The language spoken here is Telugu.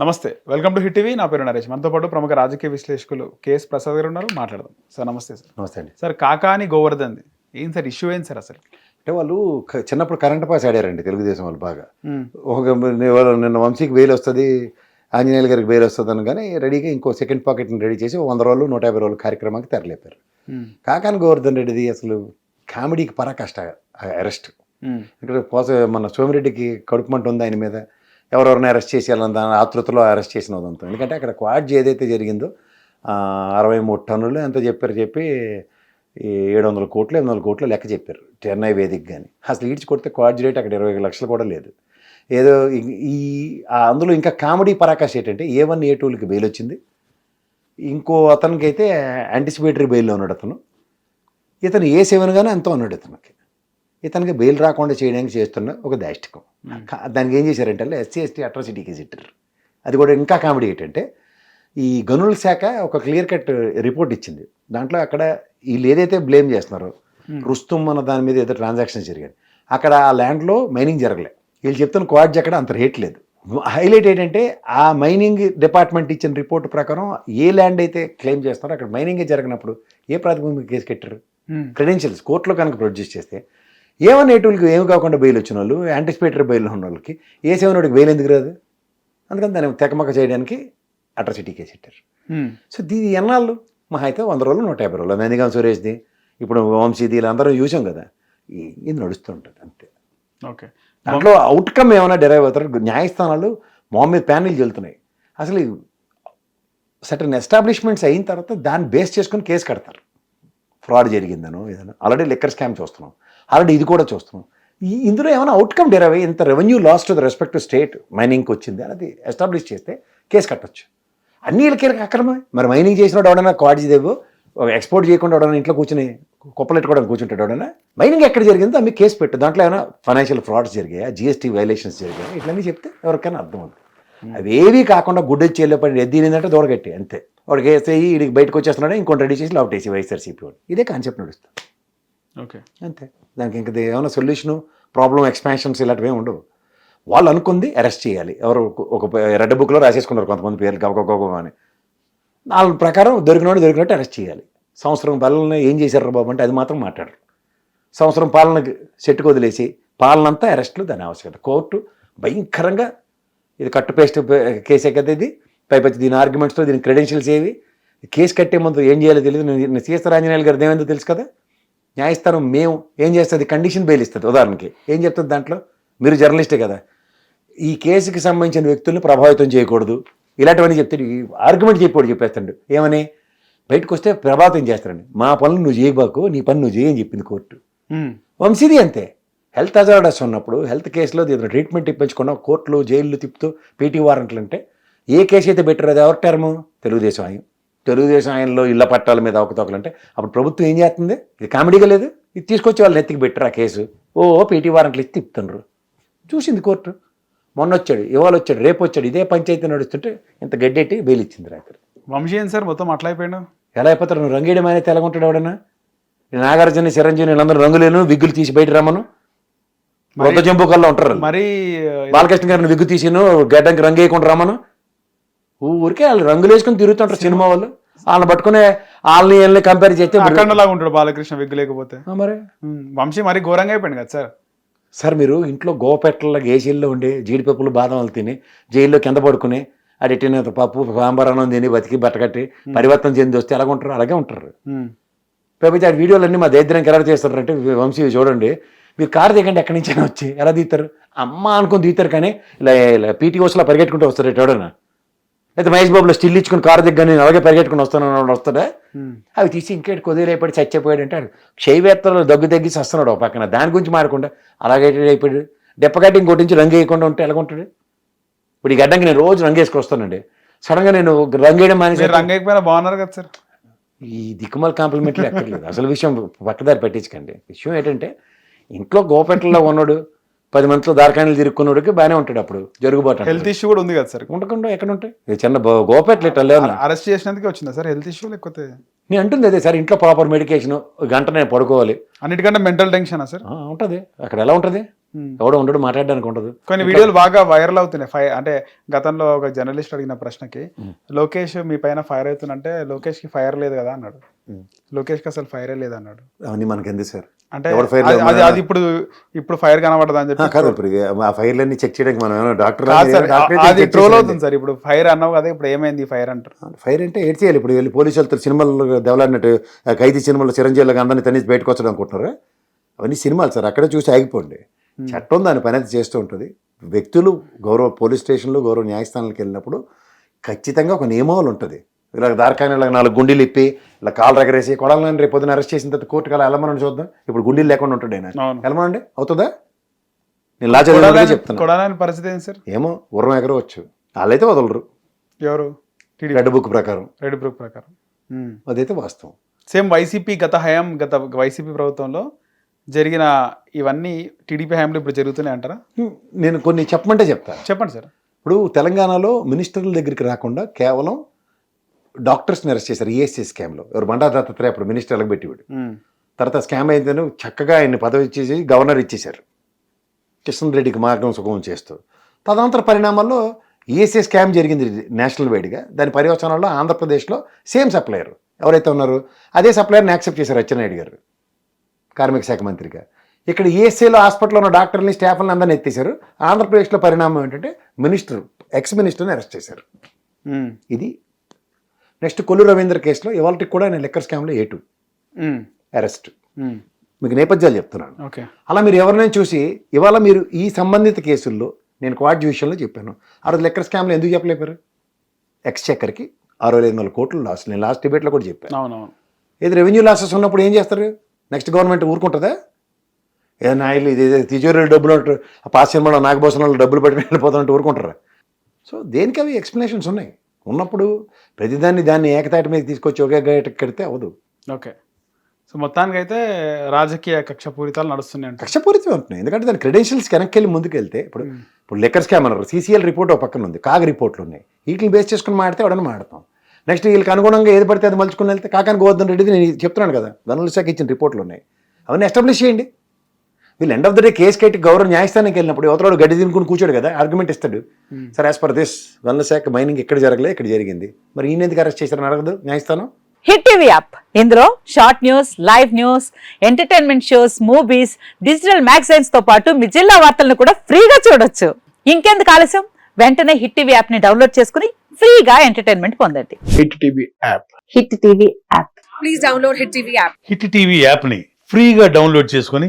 నమస్తే వెల్కమ్ టు హిట్ టీవీ. నా పేరు నరేష్. మనతో పాటు ప్రముఖ రాజకీయ విశ్లేషకులు కేఎస్ ప్రసాద్ గారు ఉన్నారు. మాట్లాడదాం. సార్ నమస్తే సార్. నమస్తే అండి. సార్ కాకాని గోవర్ధన్ది. ఏం సార్ ఇష్యూ ఏంటి సార్ అసలు? అంటే వాళ్ళు చిన్నప్పుడు కరెంట్ పాస్ ఆడారండి తెలుగుదేశం వాళ్ళు బాగా. ఒక నిన్న వంశీకి బెయిల్ వస్తుంది ఆంజనేయుల గారికి బెయిల్ వస్తుంది అని కానీ రెడీగా ఇంకో సెకండ్ పాకెట్ని రెడీ చేసి వంద రోజులు నూట యాభై రోజులు కార్యక్రమానికి తెరలేపారు. కాకాని గోవర్ధన్ రెడ్డిది అసలు కామెడీకి పరాకష్ట అరెస్ట్. ఇక్కడ పోస మన సోమిరెడ్డికి కడుపు మంట ఉంది ఆయన మీద. ఎవరెవరిని అరెస్ట్ చేసేయాలని దాని ఆతృతలో అరెస్ట్ చేసిన వదంతా ఎందుకంటే అక్కడ క్వాడ్జ్ ఏదైతే జరిగిందో అరవై మూడు టన్నులు ఎంత చెప్పారు చెప్పి ఏడు వందల కోట్లు ఎనిమిది వందల కోట్లు లెక్క చెప్పారు చెన్నై వేదిక కానీ అసలు ఈడ్చి కొడితే క్వాడ్జ్ రేట్ అక్కడ ఇరవై లక్షలు కూడా లేదు. ఏదో ఈ- అందులో ఇంకా కామెడీ పరాకాష్ ఏంటంటే ఏ వన్ ఏ టూలకి బెయిల్ వచ్చింది. ఇంకో అతనికి అయితే యాంటిసిపేటరీ బెయిల్లో ఉన్నాడు అతను. ఇతను ఏ సెవెన్గానే ఎంతో ఉన్నాడు ఇతనికి. ఇతనికి బెయిల్ రాకుండా చేయడానికి చేస్తున్న ఒక దాష్టికం. దానికి ఏం చేశారంటే ఎస్సీ ఎస్టీ అట్రాసిటీ కేసు ఇట్టారు. అది కూడా ఇంకా కామెడీ ఏంటంటే ఈ గనుల శాఖ ఒక క్లియర్ కట్ రిపోర్ట్ ఇచ్చింది. దాంట్లో అక్కడ వీళ్ళు ఏదైతే బ్లేమ్ చేస్తున్నారో రుస్తుం అన్న దాని మీద ఏదో ట్రాన్సాక్షన్ జరిగాయి. అక్కడ ఆ ల్యాండ్లో మైనింగ్ జరగలే. వీళ్ళు చెప్తున్న క్వాడ్జ్ అక్కడ అంత రేట్ లేదు. హైలైట్ ఏంటంటే ఆ మైనింగ్ డిపార్ట్మెంట్ ఇచ్చిన రిపోర్ట్ ప్రకారం ఏ ల్యాండ్ అయితే క్లెయిమ్ చేస్తున్నారో అక్కడ మైనింగే జరగనప్పుడు ఏ ప్రాతిపదిక కేసు కట్టారు. క్రెడెన్షియల్స్ కోర్టులో కనుక ప్రొడ్యూస్ చేస్తే ఏమన్నా ఎటువులకి ఏమి కాకుండా బెయిల్ వచ్చిన వాళ్ళు యాంటిసిపేటరీ బెయిల్ ఉన్న వాళ్ళకి ఏ వాడికి బెయిల్ ఎందుకు రాదు? అందుకని దాన్ని తెకమక చేయడానికి అట్రాసిటీ కేసు పెట్టారు. సో దీని ఎన్నాళ్ళు? మహా అయితే వంద రోజులు నూట యాభై రోజులు. నందిగాం సురేష్ది? ఇప్పుడు వంశీది వీళ్ళందరూ చూసాం కదా. ఇది నడుస్తుంటుంది అంతే. ఓకే. దాంట్లో అవుట్కమ్ ఏమైనా డెరైవ్ అవుతారు? న్యాయస్థానాలు మొహం మీద ప్యానెల్ చెల్లుతున్నాయి అసలు సటన్ ఎస్టాబ్లిష్మెంట్స్ అయిన తర్వాత దాన్ని బేస్ చేసుకొని కేసు కడతారు. ఫ్రాడ్ జరిగిందనో ఏదైనా. ఆల్రెడీ లిక్కర్ స్కామ్ చూస్తున్నాం. ఆల్రెడీ ఇది కూడా చూస్తున్నాం. ఈ ఇందులో ఏమైనా అవుట్కమ్ డెరైవ్ అయ్యి ఇంత revenue loss to the respect to state మైనింగ్కి వచ్చింది అనేది ఎస్టాబ్లిష్ చేస్తే కేసు కట్టొచ్చు. అన్ని వీళ్ళకి అక్రమే మరి మైనింగ్ చేసినోడు ఎవడైనా క్వాడ్జీ దేవు ఎక్స్పోర్ట్ చేయకుండా ఎవడైనా ఇంట్లో కూర్చుని కుప్పలెట్టుకోవడానికి కూర్చుంటాడు ఎవడైనా మైనింగ్ ఎక్కడ జరిగిందో అమ్మి కేసు పెట్టు. దాంట్లో ఏమైనా ఫైనాన్షియల్ ఫ్రాడ్స్ జరిగాయా? జిఎస్టీ వైలేషన్స్ జరిగాయా? ఇట్లన్నీ చెప్తే ఎవరికైనా అర్థం అవుతుంది అవి ఏవి కాకుండా గుడ్డ చేయలే పడి ఎద్దిరిందంటే దూరగట్టి అంతే. వాడికి వేస్తే వీడికి బయటకు వచ్చేస్తున్నాడు ఇంకోటి రెడీ చేసి లావుట్ వేసి వైఎస్ఆర్సీపీ వాడు. ఇదే కాన్సెప్ట్ నడుస్తుంది. ఓకే. అంతే. దానికి ఇంకా ఇది ఏమైనా సొల్యూషను ప్రాబ్లం ఎక్స్పాన్షన్స్ ఇలాంటివి ఏమి ఉండవు. వాళ్ళు అనుకుంది అరెస్ట్ చేయాలి. ఎవరు ఒక రెడ్ బుక్లో రాసేసుకున్నారు కొంతమంది పేర్లు గబగబ అని. వాళ్ళ ప్రకారం దొరికినోడు దొరికినట్టు అరెస్ట్ చేయాలి. సంవత్సరం పాలన ఏం చేశారు బాబు అంటే అది మాత్రం మాట్లాడరు. సంవత్సరం పాలనకి చెట్టుకు వదిలేసి పాలనంతా అరెస్టులు దాని ఆవశ్యకత. కోర్టు భయంకరంగా ఇది కట్టు పేస్ట్ కేసే కదా ఇది. పైపచ్చి దీని ఆర్గ్యుమెంట్స్తో దీని క్రెడెన్షియల్స్ ఏవి? కేసు కట్టే ముందు ఏం చేయాలో తెలియదు నేను సీఎస్ఆర్ ఆంజనేయులు గారు ఏమైందో తెలుసు కదా? న్యాయస్థానం మేము ఏం చేస్తుంది? కండిషన్ బెయిల్ ఇస్తుంది ఉదాహరణకి. ఏం చెప్తుంది దాంట్లో? మీరు జర్నలిస్టే కదా. ఈ కేసుకి సంబంధించిన వ్యక్తుల్ని ప్రభావితం చేయకూడదు. ఇలాంటివన్నీ చెప్తాడు ఆర్గ్యుమెంట్ చెప్పాడు చెప్పేస్తాడు. ఏమని? బయటకు వస్తే ప్రభావితం చేస్తాడండి మా పనులు నువ్వు చేయబాకు నీ పని నువ్వు చేయని చెప్పింది కోర్టు. వంశీది అంతే. హెల్త్ అజార్డస్ ఉన్నప్పుడు హెల్త్ కేసులో ఏదైనా ట్రీట్మెంట్ ఇప్పించకుండా కోర్టులు జైళ్ళు తిప్పుతూ పీటీ వారెంట్లు అంటే ఏ కేసు అయితే పెట్టారు అది ఎవరి టర్ము? తెలుగుదేశం ఆయన. తెలుగుదేశం ఆయనలో ఇళ్ళ పట్టాల మీద అవకతవకలు అంటే అప్పుడు ప్రభుత్వం ఏం చేస్తుంది? ఇది కామెడీగా లేదు. ఇది తీసుకొచ్చి వాళ్ళు నెత్తికి పెట్టారు ఆ కేసు. ఓ పీటీ వారెంట్లు ఇచ్చి తిప్పుతున్నారు చూసింది కోర్టు. మొన్న వచ్చాడు ఇవాళ వచ్చాడు రేపు వచ్చాడు. ఇదే పంచాయతీ నడుస్తుంటే ఇంత గడ్డెట్టి బెయిల్ ఇచ్చింది రాత్రి. వంశీ ఏంటి సార్ మొత్తం అట్లా అయిపోయాడు? ఎలా అయిపోతారు? నువ్వు రంగేయడం అనేది తెలగొంటాడు ఎవడన్నా? నాగార్జున చిరంజీవి వీళ్ళందరూ రంగులేను విగ్గులు తీసి బయట రమ్మను. రొద్ద జంపు కల్లా ఉంటారు. మరి బాలకృష్ణ గారిని విగ్గు తీసిను గడ్డంకి రంగు వేయకుండా రమ్మను. ఊరికే వాళ్ళు రంగులు వేసుకుని తిరుగుతుంటారు సినిమా. వాళ్ళు. వాళ్ళని పట్టుకునే వాళ్ళని వీళ్ళని కంపేర్ చేస్తే అఖండ లాగా ఉంటాడు బాలకృష్ణ విగ్గు లేకపోతే. మరి. వంశీ మరి ఘోరంగా అయిపోయింది కదా సార్. సార్ మీరు ఇంట్లో గోపెట్ల ఏసీల్లో ఉండి జీడిపప్పులు బాదాములు తిని జైల్లో కింద పడుకుని అడిటిన పప్పు సాంబారాన్నం తిని బతికి బట్టకట్టి పరివర్తన చెంది వస్తే ఎలాగ ఉంటారు? అలాగే ఉంటారు. లేకపోతే ఆ వీడియోలన్నీ మా దరిద్రానికి ఎలా చేస్తారంటే వంశీ చూడండి. మీరు కారు దిగండి ఎక్కడి నుంచైనా వచ్చి ఎలా తీస్తారు అమ్మ అనుకుని తీస్తారు కానీ ఇలా పీటీ ఓస్లో పరిగెట్టుకుంటూ వస్తారు ఎవడన్నా అయితే మహేష్ బాబులో స్టిల్ ఇచ్చుకుని కారు దిగ్గ నేను అలాగే పరిగెట్టుకుని వస్తాను వస్తాడా. అవి తీసి ఇంకేటి కొద్దిరేపడి చచ్చిపోయాడు అంటే క్షయవేత్తలు దగ్గు తగ్గి వస్తున్నాడు ఒక పక్కన. దాని గురించి మారకుండా అలాగే అయిపోయాడు. దెప్పగట్టి ఇంకోటి నుంచి రంగు వేయకుండా ఉంటే ఎలా ఉంటాడు? ఇప్పుడు ఈ గడ్డంకి నేను రోజు రంగు వస్తానండి. సడన్గా నేను రంగు వేయడం మానేసి రంగు అయిపోయినా బాగున్నారు కదా సార్. ఈ దిక్కుమాల కాంప్లిమెంట్లు ఎక్కర్లేదు. అసలు విషయం పక్కదారి పెట్టించకండి. విషయం ఏంటంటే ఇంట్లో గోపెట్లలో ఉన్నాడు. పది మందిలో దారకాయలు తిరుక్కున్నాడుకి బాగానే ఉంటాడు అప్పుడు. జరుగుబాటు. హెల్త్ ఇష్యూ కూడా ఉంది కదా సార్ ఉండకుండా ఎక్కడ ఉంటాయి చిన్న గోపెట్లు ఇట్లా లేవు అరెస్ట్ చేసినందుకే వచ్చిందా సార్ హెల్త్ ఇష్యూ లేకపోతే? నేను అంటుంది అదే సార్ ఇంట్లో ప్రాపర్ మెడికేషన్ గంట నేను పడుకోవాలి. అన్నిటికంటే మెంటల్ టెన్షనా సార్ ఉంటుంది. అక్కడ ఎలా ఉంటుంది? ఉమ్. ఎవడో ఉండడు మాట్లాడడానికి ఉండదు. కొన్ని వీడియోలు బాగా వైరల్ అవుతున్నాయి. ఫైర్ అంటే గతంలో ఒక జర్నలిస్ట్ అడిగిన ప్రశ్నకి లోకేష్ మీ పైన ఫైర్ అవుతుందంటే లోకేష్కి ఫైర్ లేదు కదా? అన్నాడు. ఉమ్. లోకేష్కి అసలు ఫైరే లేదు అన్నాడు అవన్నీ మనకి ఎందుకు సార్ అంటే అది-? అది ఇప్పుడు ఇప్పుడు ఫైర్ కనబడదు అని చెప్పి కాదు ఇప్పుడు ఆ ఫైర్లన్నీ చెక్ చేయడానికి మనం డాక్టర్ అది ట్రోల్ అవుతుంది సార్. ఇప్పుడు ఫైర్ అన్నావు కదా ఇప్పుడు ఏమైంది ఫైర్ అంటారు? ఫైర్ అంటే ఏడ్ చేయాలి. ఇప్పుడు వెళ్ళి పోలీసులతో సినిమాలు దెవలాడినట్టు ఆ ఖైదీ సినిమాలో చిరంజీవిలో అందరినీ తనేసి బయటకు వచ్చడం అనుకుంటున్నారా? అవన్నీ సినిమాలు సార్. అక్కడే చూసి ఆగిపోండి. చట్టం దాని పని అయితే చేస్తూ ఉంటుంది. వ్యక్తులు గౌరవ పోలీస్ స్టేషన్లు గౌరవ న్యాయస్థానాలకు వెళ్ళినప్పుడు ఖచ్చితంగా ఒక నియమావళి ఉంటుంది. ఇలా దారికాయన ఇలా నాలుగు గుండీలు ఇప్పి ఇలా కాలు రగరేసి కొడాలని రేపు పొద్దున అరెస్ట్ చేసిన తర్వాత కోర్టుకు అలా వెళ్ళమని చూద్దాం. ఇప్పుడు గుండీలు లేకుండా ఉంటాడు ఆయన. వెళ్ళమనండి అవుతుందా? నేను లా చెప్తున్నా. కొడాలని పరిస్థితి ఏంటి సార్? ఏమో ఉర్రం ఎగరవచ్చు. వాళ్ళైతే వదలరు. ఎవరు? రెడ్ బుక్ ప్రకారం. రెడ్ బ్రూక్ ప్రకారం. అదైతే వాస్తవం. సేమ్ వైసీపీ గత హయాం గత వైసీపీ ప్రభుత్వంలో జరిగిన ఇవన్నీ టీడీపీ హయాంలో ఇప్పుడు జరుగుతున్నాయి అంటారా? నేను కొన్ని చెప్పమంటే చెప్తాను చెప్పండి సార్. ఇప్పుడు తెలంగాణలో మినిస్టర్ల దగ్గరికి రాకుండా కేవలం డాక్టర్స్ని అరెస్ట్ చేశారు ఈఎస్సీ స్కామ్లో ఎవరు బండా దత్తాత్రేయ అప్పుడు మినిస్టర్లకు పెట్టివాడు. తర్వాత స్కామ్ అయితేనే చక్కగా ఆయన్ని పదవి ఇచ్చేసి గవర్నర్ ఇచ్చేశారు. కిషన్ రెడ్డికి మార్గం సుగమం చేస్తూ. తదనంతర పరిణామాల్లో ఈఎస్సీ స్కామ్ జరిగింది నేషనల్ వైడ్గా దాని పర్యవచనాల్లో ఆంధ్రప్రదేశ్లో సేమ్ సప్లయర్. ఎవరైతే ఉన్నారో అదే సప్లయర్ని యాక్సెప్ట్ చేశారు అచ్చెన్నాయుడు గారు కార్మిక శాఖ మంత్రిగా. ఇక్కడ ఈఎస్సీలో హాస్పిటల్లో ఉన్న డాక్టర్ని స్టాఫ్ని అందరిని ఎత్తేసారు ఆంధ్రప్రదేశ్లో పరిణామం ఏంటంటే మినిస్టర్ ఎక్స్ మినిస్టర్ని అరెస్ట్ చేశారు. ఇది నెక్స్ట్ కొల్లు రవీంద్ర కేసులో ఇవాళకి కూడా నేను లెక్కర్ స్కామ్లో ఏ టూ. అరెస్ట్. మీకు నేపథ్యాలు చెప్తున్నాను. ఓకే. అలా మీరు ఎవరినైనా చూసి ఇవాళ మీరు ఈ సంబంధిత కేసుల్లో నేను క్వాడ్ విషయంలో చెప్పాను. ఆ రోజు లెక్కర్ స్కామ్లో ఎందుకు చెప్పలేపారు? ఎక్స్ చెక్కర్కి అరవై ఐదు వందల కోట్లు లాస్. నేను లాస్ట్ డిబేట్లో కూడా చెప్పాను. ఏది రెవెన్యూ లాసెస్ ఉన్నప్పుడు ఏం చేస్తారు? నెక్స్ట్ గవర్నమెంట్ ఊరుకుంటుందా? ఏదైనా ఆయిల్ ఇది తిజోరీలు డబ్బులు పాస్ సినిమాలో నాగభూషణంలో డబ్బులు పెట్టి వెళ్ళిపోతానంటే ఊరుకుంటారా? సో దేనికి అవి ఎక్స్ప్లెనేషన్స్ ఉన్నాయి? ఉన్నప్పుడు ప్రతిదాన్ని దాన్ని ఏకతాటి మీద తీసుకొచ్చి ఒకే గేట కడితే అవ్వదు. ఓకే. సో మొత్తానికి అయితే రాజకీయ కక్ష పూరితాలు నడుస్తున్నాయి అంట కక్షపూరితం ఉంటున్నాయి. ఎందుకంటే దాని క్రెడెన్షియల్స్ వెనక్కి వెళ్ళి ముందుకు వెళ్తే ఇప్పుడు ఇప్పుడు లెక్కర్ స్కామ్ అన్నారు సీసీఎల్ రిపోర్ట్ ఒక పక్కన ఉంది కాగ రిపోర్ట్లు ఉన్నాయి. వీటిని బేస్ చేసుకుని మాడితే ఎవడన్నా మాడతాం. నెక్స్ట్ వీళ్ళకి అనుగుణంగా ఏది పడితే అది మలుచుకుని వెళ్తే కాకాని గోవర్ధన్ రెడ్డిది నేను చెప్తున్నాను కదా వనరుల శాఖ ఇచ్చిన రిపోర్ట్లు ఉన్నాయి. అవన్నీ ఎస్టాబ్లిష్ చేయండి. వీళ్ళు end of the day case కట్టి గౌరవ న్యాయస్థానానికి వెళ్ళినప్పుడు యువతరాడు గడ్డి తినుకుని కూర్చోడు కదా ఆర్గ్యుమెంట్ ఇస్తాడు. సార్ యాజ్ పర్ దిస్ వనరుల శాఖ మైనింగ్ ఎక్కడ జరగలే ఇక్కడ జరిగింది. మరి ఈయన ఎందుకు అరెస్ట్ చేశారని అడగదు న్యాయస్థానం? హిట్ టీవీ యాప్ ఇందులో short news live news entertainment shows movies digital మ్యాగజైన్స్తో పాటు మీ జిల్లా వార్తలను కూడా ఫ్రీగా చూడొచ్చు. ఇంకెందుకు ఆలస్యం? వెంటనే హిట్ టీవీ యాప్ని డౌన్లోడ్ చేసుకుని ఫ్రీగా ఎంటర్టైన్మెంట్ పొందండి. Hit TV app hit TV app please download Hit TV app. Hit TV యాప్ని ఫ్రీగా డౌన్లోడ్ చేసుకొని